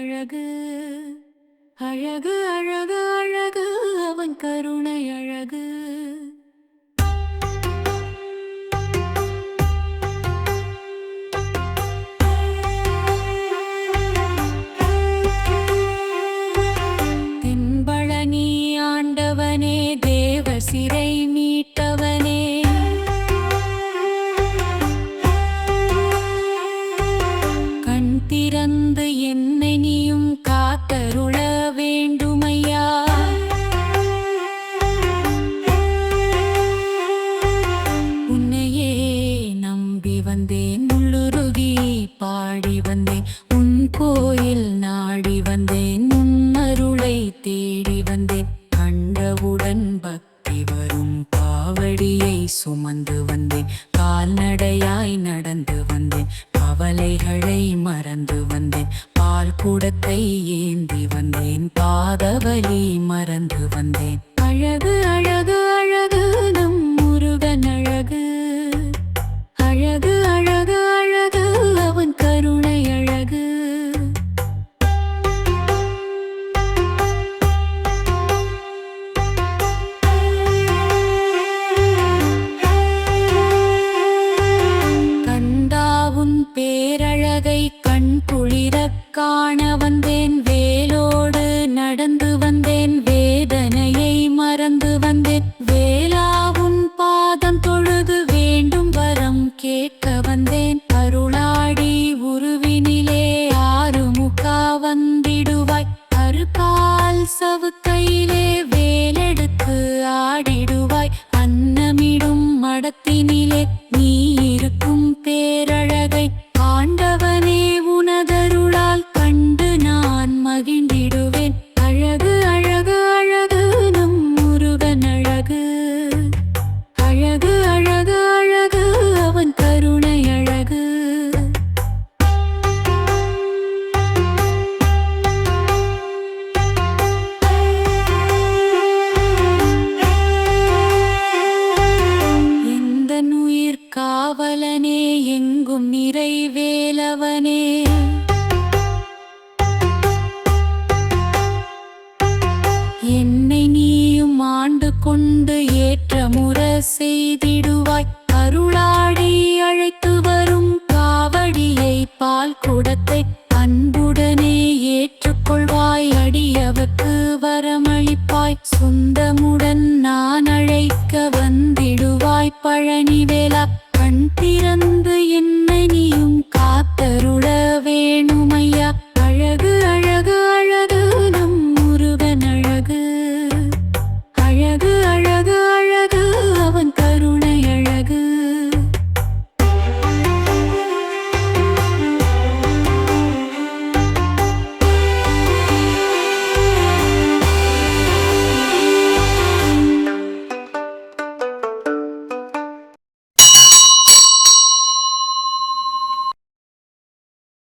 அழகு அழகு அழகு அழகு அவன் கருணை அழகு. தென்பழனி ஆண்டவனே திறந்த வந்தேன் உள்ளுருகி பாடி வந்தேன் உன் கோயில் நாடி வந்தேன் உன் அருளை தேடி வந்தேன். கண்டவுடன் பக்தி வரும் பாவடியை சுமந்து வந்தேன். கால்நடையாய் நடந்து வந்தேன் கவலைகளை மறந்து வந்தேன். பால் கூடத்தை ஏந்தி வந்தேன் பாதவலி மறந்து வந்தேன். அழகு அழகு பேரழகை கண் குளிரக் காண வந்தேன் வேலோடு நடந்து வந்தேன் வேதனையை மறந்து வந்தேன். வேலாவும் பாதம் தொழுது வேண்டும் வரம் கேட்க வந்தேன். அருளாடி உருவினிலே ஆறு முக்கா வந்திடுவாய். அருகால் சவுக்கையிலே ಬಿಡು என்னை நீயும் ஆண்டு கொண்டு ஏற்ற முற செய்திடுவாய். அருளாடி அழைத்து வரும் காவடியை பால் குடத்தை அன்புடனே ஏற்றுக்கொள்வாய். அடியவர்க்கு வரமளிப்பாய். சொந்தமுடன் நான் அழைக்க வந்திடுவாய். பழனி வேளா கண் திறந்து என்ன